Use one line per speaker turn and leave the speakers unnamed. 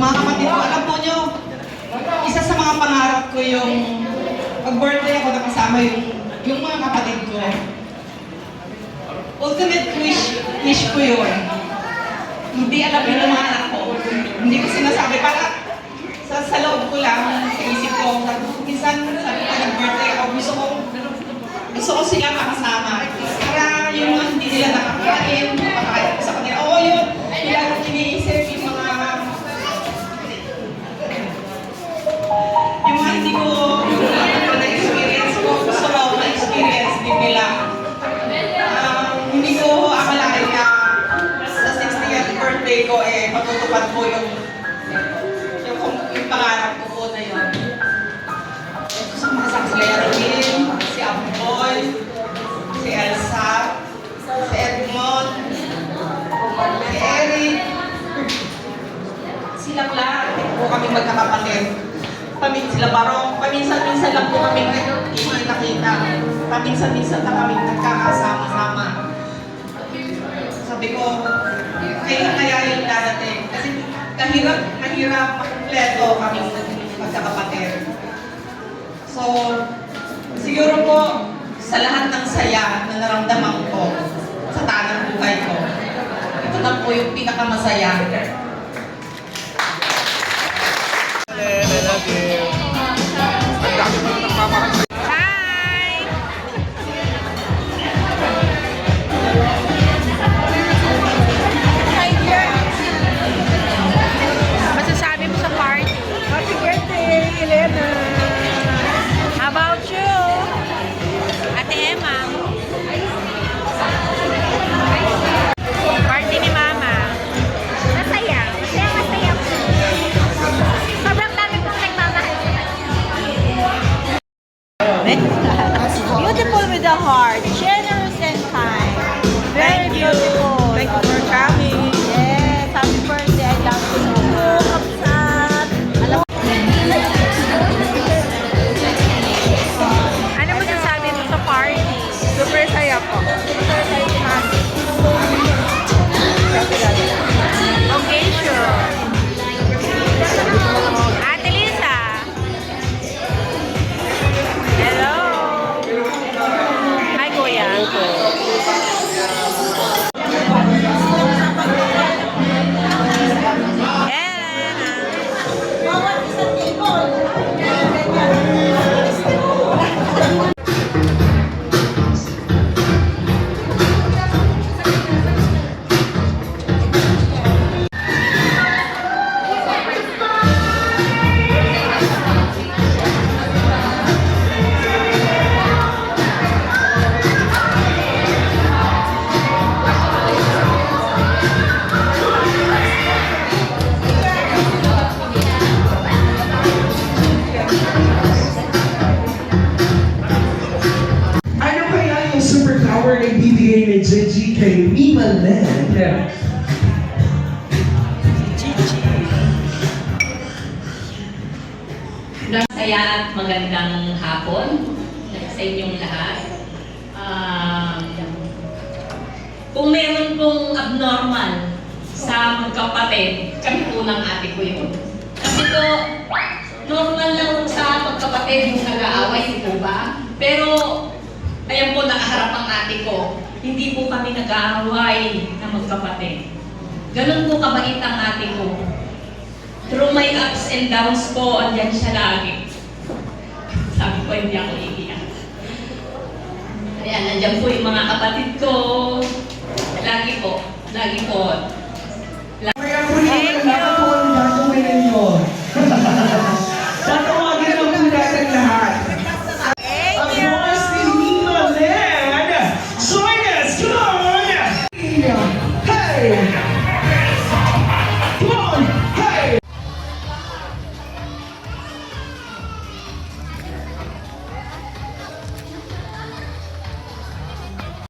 mga kapatid ko, alam po nyo, isa sa mga pangarap ko yung pag-birthday ako nakasama yung, yung mga kapatid ko. Ultimate wish, wish ko yun. Hindi alam yun mga anak ko. Hindi ko sinasabi. Para sa, sa loob ko lang, sa isip ko, minsan sabi eh, matutupad po yung yung, yung pangarap ko po na yun. Gusto ko makasama si Lea Rodin, si Amboy, si Elsa, si Edmond, si Eric, silang lahat. Po kami magkakapatid. Pamin sila barong, paminsan-minsan lang po kami nakita. Paminsan-minsan na kami nagkakasama-sama. Sabi ko, kaya yung? Kasi kahirap, mahirap makumpleto kami magkakapatid. So, siguro po, sa lahat ng saya na naramdaman ko sa tanang buhay ko, ito na po yung pinakamasaya.
I you.
Beautiful with the heart,
Okay.
Masaya at magandang hapon sa inyong lahat. Um, kung meron pong abnormal sa magkapatid, kami po ng ate ko yun. Kasi po, normal lang po sa magkapatid yung nag-aaway, po ba? Pero, ayan po, nakaharap ang ate ko. Hindi po kami nag-aaway na magkapatid. Ganun po kabait ang ate ko. Through my ups and downs po, andyan siya lagi. Sabi ko, hindi ako iiyak. Ayan, andyan po yung mga kapatid ko. Lagi po. Lagi po. Lagi po. Thank you.